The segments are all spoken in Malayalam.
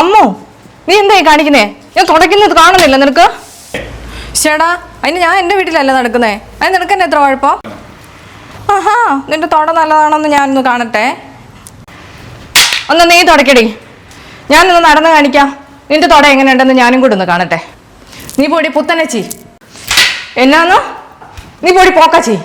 അമ്മോ നീ എന്തായി കാണിക്കുന്നേ? ഞാൻ തുടയ്ക്കുന്നത് കാണുന്നില്ല നിനക്ക്? ചേടാ അതിന് ഞാൻ എന്റെ വീട്ടിലല്ല നടക്കുന്നേ? അതിന് നിനക്ക് എന്നെ എത്ര കുഴപ്പം ആഹാ നിന്റെ തുട നല്ലതാണെന്ന് ഞാനൊന്ന് കാണട്ടെ. ഒന്ന് നീ തുടക്കടി ഞാനൊന്ന് നടന്ന് കാണിക്കാം. നിന്റെ തൊട എങ്ങനെയുണ്ടെന്ന് ഞാനും കൂടെ ഒന്ന് കാണട്ടെ. നീ പോടി പുത്തനച്ചി എന്നാന്നോ? നീ പോടി പോക്കാച്ചി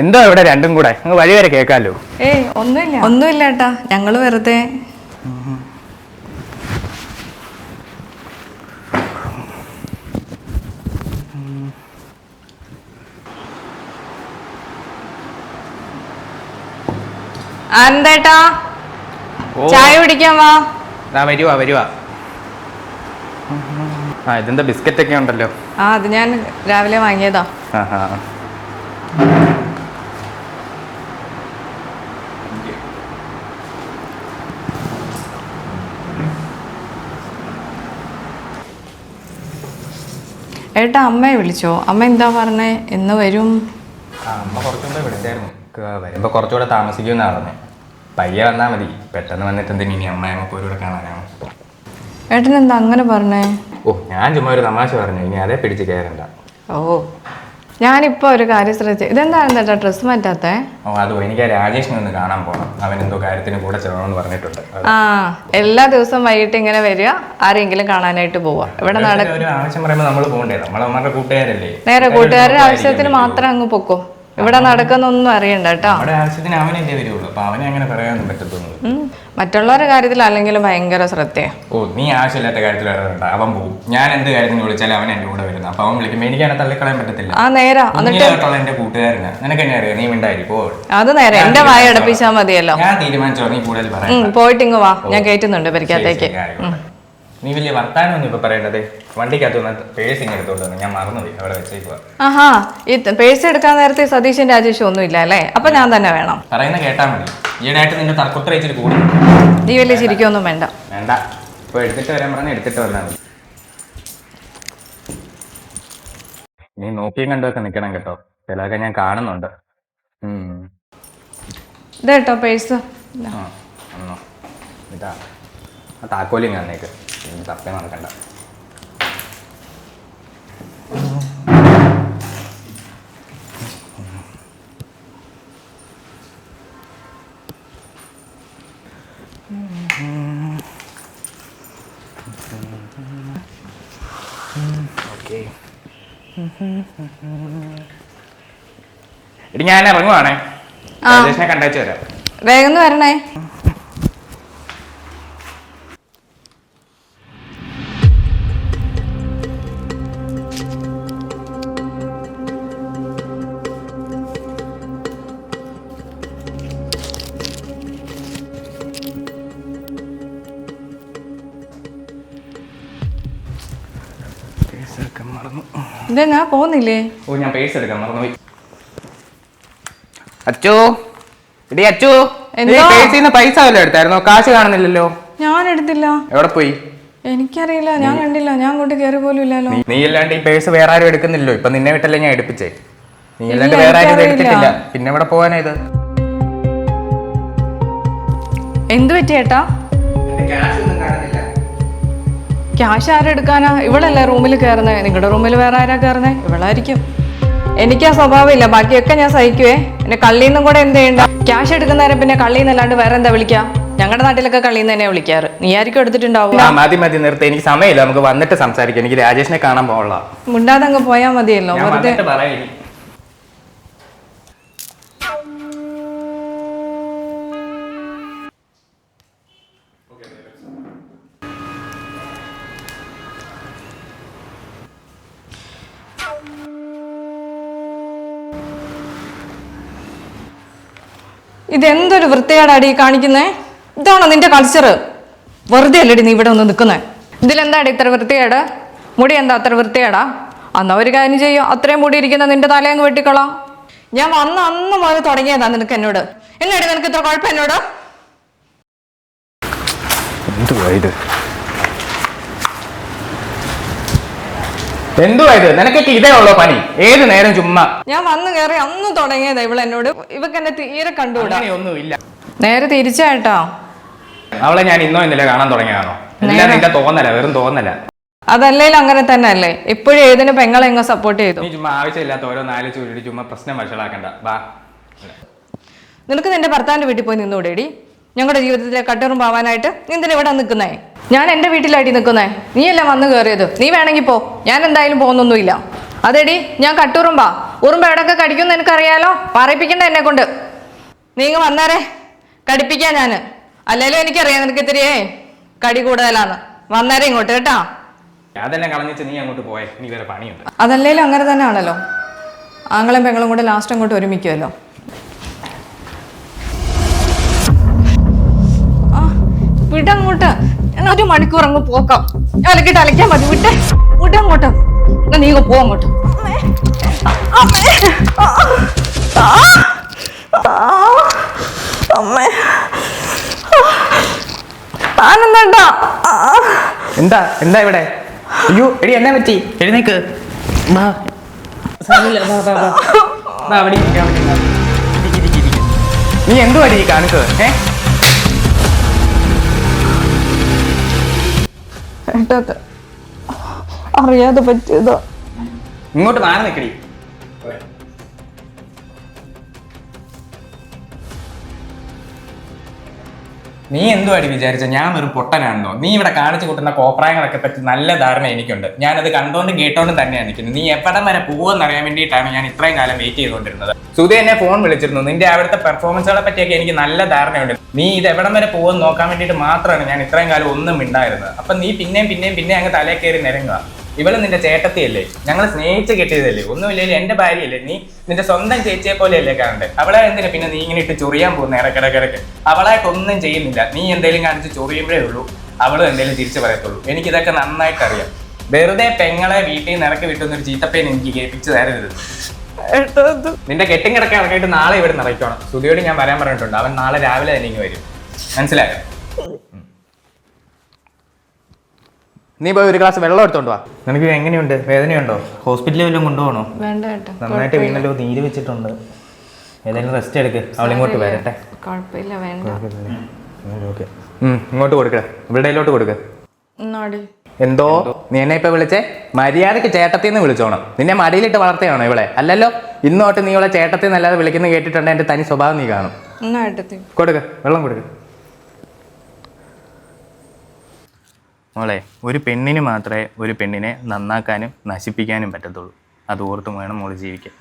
എന്താ ഇവിടെ രണ്ടും കൂടെ? അങ്ങ് വഴി വരെ കേക്കാലോ ഏയ് ഒന്നുമില്ല. ഒന്നുമില്ല ഏട്ടാ. ഞങ്ങൾ വെറുതെ അന്തേട്ടാ ഓ. ചായ കുടിക്കാൻ വാ. ദാ വരുവാ വരുവാ. ആ ഇതെന്താ ബിസ്ക്കറ്റ് ഒക്കെ ഉണ്ടല്ലോ? ആ അത് ഞാൻ രാവിലെ വാങ്ങിയതാ. ഏട്ടാ അമ്മയെ വിളിച്ചോ? അമ്മ എന്താ പറഞ്ഞേ? എന്ന് വരും. അമ്മ കുറച്ചുകൂടെ വിളിച്ചായിരുന്നു. വരുമ്പോ കുറച്ചുകൂടെ താമസിക്കുമെന്നാ പറഞ്ഞത് പയ്യെ വന്നാ മതി. പെട്ടെന്ന് വന്നിട്ട് എന്തെങ്കിലും ഇനി അമ്മ പോലും കാണാനാണ് ഏട്ടൻ എന്താ അങ്ങനെ പറഞ്ഞേ? ഓ ഞാൻ ചുമ്മാ ഒരു തമാശ പറഞ്ഞു. ഇനി അതേ പിടിച്ച് കയറണ്ട ഓ ഞാനിപ്പോ ഒരു കാര്യം ശ്രദ്ധിച്ചു ഇതെന്താണ് ചേട്ടാ ഡ്രസ്സ് മാറ്റാത്തേ? ഓ അതോ എനിക്ക് ആ രാജേഷിനെ ഒന്ന് കാണാൻ പോകണം അവൻ എന്തോ കാര്യത്തിന് കൂടെ ചെല്ലണമെന്ന് പറഞ്ഞിട്ടുണ്ട്. അത് ആ എല്ലാ ദിവസവും വൈകിട്ട് ഇങ്ങനെ വരിക. ആരെങ്കിലും കാണാനായിട്ട് പോവാ ഇവിടെ നട ഒരു ആവശ്യം പറയുമ്പോൾ നമ്മൾ പോകണ്ടേ നമ്മളെ നമ്മുടെ കൂട്ടുകാരല്ലേ? നേരെ കൂട്ടുകാരുടെ ആവശ്യത്തിന് മാത്രം അങ്ങ് പൊക്കോ. ഇവിടെ നടക്കുന്നൊന്നും അറിയണ്ട കേട്ടോ. നമ്മുടെ ആവശ്യത്തിന് അവനല്ലേ വരുള്ളൂ. അപ്പൊ അവനെ അങ്ങനെ പറയാനൊന്നും പറ്റത്തൊന്നുമില്ല. മറ്റുള്ളവരുടെ കാര്യത്തിൽ അല്ലെങ്കിൽ ഭയങ്കര ശ്രദ്ധയാ. ഓ നീ ആവശ്യമില്ലാത്ത കാര്യത്തിൽ ഇടപെടണ്ട അവൻ പോകും. ഞാൻ എന്ത് കാര്യത്തിന് വിളിച്ചാലും അവൻ എന്റെ കൂടെ വരുന്നത് അപ്പൊ അവൻ വിളിക്കുമ്പോൾ എനിക്ക് അവനെ തള്ളിക്കളയാൻ പറ്റത്തില്ല. ആ നേരാ. എന്നിട്ട് കുഞ്ഞിലോട്ടുള്ള എന്റെ കൂട്ടുകാരനാ. നിനക്ക് എന്നെ അറിയാം? നീ മിണ്ടായി പോ. അത് നേരെ. എന്റെ വായ അടപ്പിച്ചാ മതിയല്ലോ. ഞാൻ തീരുമാനിച്ചോ നീ കൂടുതൽ ഉം, പറയാം പോയിട്ട് ഇങ്ങ് വാ. ഞാൻ കയറ്റുന്നുണ്ട് പരിക്കകത്തേക്ക് നീ വലിയ വർത്താനം ഇപ്പൊ പറയേണ്ടത്? വണ്ടിക്കകത്ത് വന്ന് പേഴ്സിങ് എടുത്തോണ്ട് ഞാൻ മറന്നുപോയി. അവിടെ വെച്ചേക്കുക ആഹാ ഈ പേഴ്സ് എടുക്കാൻ നേരത്തെ സതീശൻ രാജേഷും ഒന്നും ഇല്ല അല്ലേ? അപ്പൊ ഞാൻ തന്നെ വേണം. പറയുന്ന കേട്ടാ മതി. ഈയിടെയായിട്ട് നിന്റെ തർക്കുത്ര ഇച്ചിരി കൂടി. നീ വലിയ ചിരിക്കൊന്നും വേണ്ട. വേണ്ട. ഇപ്പൊ എടുത്തിട്ട് വരാൻ പറഞ്ഞ എടുത്തിട്ട് വന്നാ മതി. നീ നോക്കിയും കണ്ടൊക്കെ നിക്കണം കേട്ടോ. ചിലതൊക്കെ ഞാൻ കാണുന്നുണ്ട്. ഇതേട്ടോ പേഴ്സ്. ഇതാ. താക്കോലിങ് തന്നേക്ക്. ഇനി തപ്പേ നടക്കണ്ട. ഓക്കെ. എടി ഞാൻ ഇറങ്ങുവാണേ. കണ്ടേച്ചു തരാം. വേഗം വരണേ. മറന്നു. ഇതെന്നാ പോകുന്നില്ലേ ഓ ഞാൻ പേഴ്സ് എടുക്കാൻ മറന്നുപോയി അച്ചു എടി അച്ചു എന്തോ? പേഴ്സിൽ നിന്ന് പൈസ വല്ലതും എടുത്തായിരുന്നോ? കാശ് കാണുന്നില്ലല്ലോ. ഞാൻ എടുത്തില്ല. എവിടെ പോയി? എനിക്കറിയില്ല ഞാൻ കണ്ടില്ല ഞാൻ കൊണ്ട് കയറി പോലും ഇല്ലല്ലോ. നീ- നീ അല്ലാണ്ട് ഈ പേഴ്സ് വേറെ ആരും എടുക്കുന്നില്ലല്ലോ. ഇപ്പൊ നിന്നെ വിട്ടല്ലേ ഞാൻ എടുപ്പിച്ചേ. നീ ഇല്ല, അല്ലാണ്ട് വേറെ ആരും ഇത് എടുത്തിട്ടില്ല. പിന്നെ എവിടെ പോവാനാ ഇത്? എന്ത് പറ്റിയേട്ടാ ക്യാഷ് ആരെടുക്കാനാ ഇവളല്ലേ റൂമിൽ കയറുന്നത് നിങ്ങളുടെ റൂമിൽ വേറെ ആരാ കയറുന്നത് ഇവളായിരിക്കും. എനിക്ക് ആ സ്വഭാവമില്ല. ബാക്കിയൊക്കെ ഞാൻ സഹിക്കുവേ. പിന്നെ കള്ളിന്നും കൂടെ എന്ത് ചെയ്യണ്ട? ക്യാഷ് എടുക്കുന്നേരം പിന്നെ കള്ളിന്നല്ലാണ്ട് വേറെ എന്താ വിളിക്കാം? ഞങ്ങളുടെ നാട്ടിലൊക്കെ കള്ളിന്ന് തന്നെ വിളിക്കാറ്. നീ ആയിരിക്കും എടുത്തിട്ടുണ്ടാവും മതി മതി നിർത്തി. എനിക്ക് സമയമില്ല. നമുക്ക് വന്നിട്ട് സംസാരിക്കാം. എനിക്ക് രാജേഷിനെ കാണാൻ പോകാം മുണ്ടാതെ അങ്ങ് പോയാൽ മതിയല്ലോ. വെറുതെ ഇതെന്തൊരു വൃത്തികേടാടി കാണിക്കുന്നേ? ഇതാണോ നിന്റെ കൾച്ചർ വെറുതെ അല്ലടി നീ ഇവിടെ ഒന്ന് നിൽക്കുന്നേ. ഇതിലെന്താടി ഇത്ര വൃത്തികേട്? മുടി എന്താ അത്ര വൃത്തികേടാ? അന്നാ ഒരു കാര്യം ചെയ്യോ. അത്രയും മുടി ഇരിക്കുന്ന നിന്റെ തലയങ്ങ് വെട്ടിക്കളാം. ഞാൻ വന്ന അന്ന് മുതൽ തുടങ്ങിയതാ നിനക്ക് എന്നോട്. എന്നാടി നിനക്ക് ഇത്ര കുഴപ്പം എന്നോട്. എന്തുവാ ഇത് നിനക്കൊക്കെ ഇതേ ഉള്ളോ പണി? ഏത് നേരം ചുമ്മാ? ഞാൻ വന്നു കയറി അന്ന് തുടങ്ങിയതാ ഇവൾ എന്നോട്. ഇവക്ക് എന്നെ തീരെ കണ്ടുകൂടാ. ഒന്നുമില്ല നേരെ തിരിച്ചായിട്ടോ അവളെ ഞാൻ ഇന്നോ ഇന്നലെ കാണാൻ തുടങ്ങിയാണോ എല്ലാം നിന്റെ തോന്നല വെറും തോന്നല. അതല്ലേലും അങ്ങനെ തന്നെ അല്ലേ ഇപ്പോഴും ഏതിന് പെങ്ങളെ എങ്ങോ സപ്പോർട്ട് ചെയ്തു. നീ ചുമ്മാ ആവശ്യമില്ലാത്ത ഓരോ നാല് ചൂരിടി ചുമ്മാ പ്രശ്നം വഷളാക്കണ്ട. വാ. നിനക്ക് നിന്റെ ഭർത്താവിന്റെ വീട്ടിൽ പോയി നിന്നൂടേടി. ഞങ്ങളുടെ ജീവിതത്തിലെ കട്ടറും പാവാനായിട്ട് നീ എന്തിനാ ഇവിടെ നിൽക്കുന്നേ ഞാൻ എന്റെ വീട്ടിലായിട്ട് നിൽക്കുന്നേ നീയല്ലേ വന്നു കയറിയത് നീ വേണമെങ്കിൽ പോ. ഞാൻ എന്തായാലും പോകുന്നൊന്നുമില്ല. അതെടി ഞാൻ കട്ടുറുമ്പ. ഉറുമ്പ എവിടെയൊക്കെ കടിക്കുമെന്ന് എനിക്കറിയാലോ. പറയിപ്പിക്കണ്ട എന്നെ കൊണ്ട്. നീ ഇങ്ങ് വന്നേരെ. കടിപ്പിക്കാൻ ഞാൻ അല്ലേലും എനിക്കറിയാം നിനക്ക് ഇത്തിരിയേ കടി കൂടുതലാന്ന്. വന്നേരെ ഇങ്ങോട്ട് കേട്ടാ. കളഞ്ഞിട്ട് നീ അങ്ങോട്ട് പോയേ. നീ വേറെ പണിയുണ്ട്. അതല്ലേലും അങ്ങനെ തന്നെ ആണല്ലോ. ആങ്ങളും പെങ്ങളും കൂടെ ലാസ്റ്റ് അങ്ങോട്ട് ഒരുമിക്കുമല്ലോ ആ വിടങ്ങോട്ട്. ഞാൻ ഒരു മണിക്കൂർ അങ്ങ് പോക്കാം. അലക്കിട്ട് അലക്കാൻ മതി. വിട്ടേ. വിടങ്ങോട്ട് എന്നാ നീ പോ അങ്ങോട്ട്. അമ്മേ. താനെന്താ എന്താ? എന്താ ഇവിടെ? അയ്യോ എടി എന്നാ പറ്റി? എഴുന്നേക്ക്. വാ. എന്തുവാടി വാ, വാ, ഏട്ടത് അറിയാതെ പറ്റിയതോ. ഇങ്ങോട്ട് മാറി നിൽക്കടി നീ എന്തുമായിട്ട് വിചാരിച്ച? ഞാൻ ഒരു പൊട്ടനാണെന്നോ? നീ ഇവിടെ കാണിച്ചു കൂട്ടുന്ന കോപ്രായങ്ങളൊക്കെ പറ്റി നല്ല ധാരണ എനിക്കുണ്ട്. ഞാനത് കണ്ടോണ്ടും കേട്ടോണ്ടും തന്നെയാണ് നിൽക്കുന്നത്. നീ എപ്പോഴും വരെ പോകുമെന്ന് അറിയാൻ വേണ്ടിയിട്ടാണ് ഞാൻ ഇത്രയും കാലം വെയിറ്റ് ചെയ്തുകൊണ്ടിരുന്നത്. സുധി എന്നെ ഫോൺ വിളിച്ചിരുന്നു. നിന്റെ അവിടുത്തെ പെർഫോമൻസുകളെ പറ്റിയൊക്കെ എനിക്ക് നല്ല ധാരണയുണ്ട്. നീ ഇത് എവിടം വരെ പോകുമെന്ന് നോക്കാൻ വേണ്ടിയിട്ട് മാത്രമാണ് ഞാൻ ഇത്രയും കാലം ഒന്നും മിണ്ടായിരുന്നത്. അപ്പൊ നീ പിന്നെയും പിന്നെയും പിന്നെയും അങ്ങ് തലേ കയറി നിരങ്ങുക. ഇവൾ നിന്റെ ചേട്ടത്തിയല്ലേ? ഞങ്ങൾ സ്നേഹിച്ച് കെട്ടിയതല്ലേ? ഒന്നുമില്ലല്ലേ എന്റെ ഭാര്യയല്ലേ? നീ നിന്റെ സ്വന്തം ചേച്ചിയെ പോലെയല്ലേ കാണണ്ട്? അവളെ എന്തിനാ പിന്നെ നീ ഇങ്ങനെ ഇട്ട് ചൊറിയാൻ പോകുന്ന ഇടക്കിടക്കിടക്ക്? അവളായിട്ട് ഒന്നും ചെയ്യുന്നില്ല. നീ എന്തെങ്കിലും കാണിച്ച് ചൊറിയുമ്പോഴേ ഉള്ളൂ. അവളും എന്തെങ്കിലും തിരിച്ചു പറയത്തുള്ളൂ. എനിക്കിതൊക്കെ നന്നായിട്ട് അറിയാം വെറുതെ പെങ്ങളെ വീട്ടിൽ നിന്ന് ഇറക്കി വിട്ടുന്നൊരു ചീത്തപ്പേൻ എനിക്ക് കേൾപ്പിച്ചു തരരുത്. നിന്റെ കെട്ടും കിടക്കാൻ ഇറങ്ങിയിട്ട് നാളെ ഇവിടെ നിറയ്ക്കണം സുധിയോട് ഞാൻ പറയാൻ പറഞ്ഞിട്ടുണ്ട്. അവൻ നാളെ രാവിലെ തന്നെ ഇങ്ങ് വരും. മനസ്സിലായോ. നീ പോയി ഒരു ഗ്ലാസ് വെള്ളം എടുത്തോണ്ട് വാ. നിനക്ക് എങ്ങനെയുണ്ട്? വേദനയുണ്ടോ? ഹോസ്പിറ്റലിൽ വല്ലതും കൊണ്ടുപോകണോ? വേണ്ട കേട്ടോ. നന്നായിട്ട് വീണല്ലോ നീര് വെച്ചിട്ടുണ്ട്. ഏതായാലും റെസ്റ്റ് എടുക്ക്. അവളിങ്ങോട്ട് വരട്ടെ. കുഴപ്പമില്ല വേണ്ട. ഓക്കെ. ഇങ്ങോട്ട് കൊടുക്കട ഇവിടെയിലോട്ട് കൊടുക്ക. എന്തോ? നീ എന്നെ ഇപ്പൊ വിളിച്ചേ? മര്യാദയ്ക്ക് ചേട്ടത്തിന്ന് വിളിച്ചോണം. നിന്നെ മടിയിലിട്ട് വളർത്തിയാണോ ഇവളെ? അല്ലല്ലോ? ഇന്നോട്ട് നീ ഇവളെ ചേട്ടത്തിൽ നല്ലാതെ വിളിക്കുന്ന കേട്ടിട്ടുണ്ട് എന്റെ തനി സ്വഭാവം നീ കാണും. കൊടുക്ക. വെള്ളം കൊടുക്ക. മോളെ ഒരു പെണ്ണിന് മാത്രമേ ഒരു പെണ്ണിനെ നന്നാക്കാനും നശിപ്പിക്കാനും പറ്റത്തുള്ളൂ. അത് ഓർത്തും വേണം മോൾ ജീവിക്കാൻ.